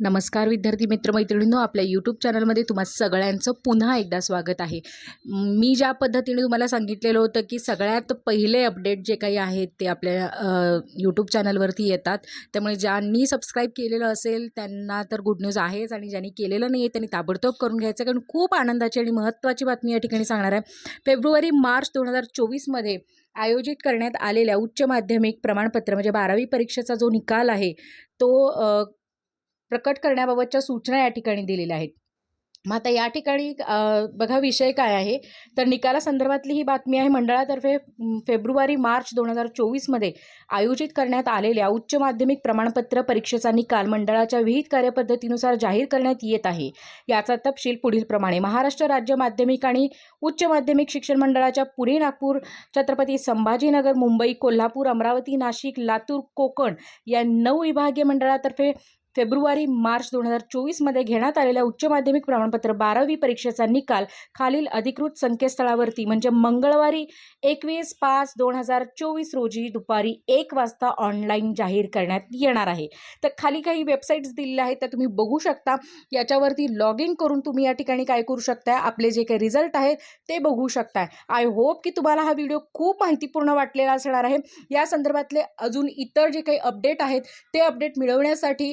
नमस्कार विद्यार्थी मित्रमैत्रिणींनो आपल्या यूट्यूब चॅनलमध्ये तुम्हा सगळ्यांचं पुन्हा एकदा स्वागत आहे. मी ज्या पद्धतीने तुम्हाला सांगितलेलं होतं की सगळ्यात पहिले अपडेट जे काही आहेत ते आपल्या यूट्यूब चॅनलवरती येतात. त्यामुळे ज्यांनी सबस्क्राईब केलेलं असेल त्यांना तर गुड न्यूज आहेच आणि ज्यांनी केलेलं नाही आहे त्यांनी ताबडतोब करून घ्यायचं कारण खूप आनंदाची आणि महत्त्वाची बातमी या ठिकाणी सांगणार आहे. फेब्रुवारी मार्च दोन हजार चोवीसमध्ये आयोजित करण्यात आलेल्या उच्च माध्यमिक प्रमाणपत्र म्हणजे बारावी परीक्षेचा जो निकाल आहे तो प्रकट करण्याबाबतच्या सूचना या ठिकाणी दिलेल्या आहेत. मग आता या ठिकाणी बघा विषय काय आहे. तर निकालासंदर्भातली ही बातमी आहे. मंडळातर्फे फेब्रुवारी मार्च दोन हजार चोवीसमध्ये आयोजित करण्यात आलेल्या उच्च माध्यमिक प्रमाणपत्र परीक्षेचा निकाल मंडळाच्या विहित कार्यपद्धतीनुसार जाहीर करण्यात येत आहे. याचा तपशील पुढीलप्रमाणे महाराष्ट्र राज्य माध्यमिक आणि उच्च माध्यमिक शिक्षण मंडळाच्या पुणे नागपूर छत्रपती संभाजीनगर मुंबई कोल्हापूर अमरावती नाशिक लातूर कोकण या नऊ विभागीय मंडळातर्फे फेब्रुवारी मार्च दोन हजार चोवीसमध्ये घेण्यात आलेल्या उच्च माध्यमिक प्रमाणपत्र बारावी परीक्षेचा निकाल खालील अधिकृत संकेतस्थळावरती म्हणजे मंगळवारी एकवीस पाच दोन हजार चोवीस रोजी दुपारी एक वाजता ऑनलाईन जाहीर करण्यात येणार आहे. तर खाली काही वेबसाईट्स दिलेल्या आहेत त्या तुम्ही बघू शकता. याच्यावरती लॉग इन करून तुम्ही या ठिकाणी काय करू शकताय आपले जे काही रिझल्ट आहेत ते बघू शकताय. आय होप की तुम्हाला हा व्हिडिओ खूप माहितीपूर्ण वाटलेला असणार आहे. या संदर्भातले अजून इतर जे काही अपडेट आहेत ते अपडेट मिळवण्यासाठी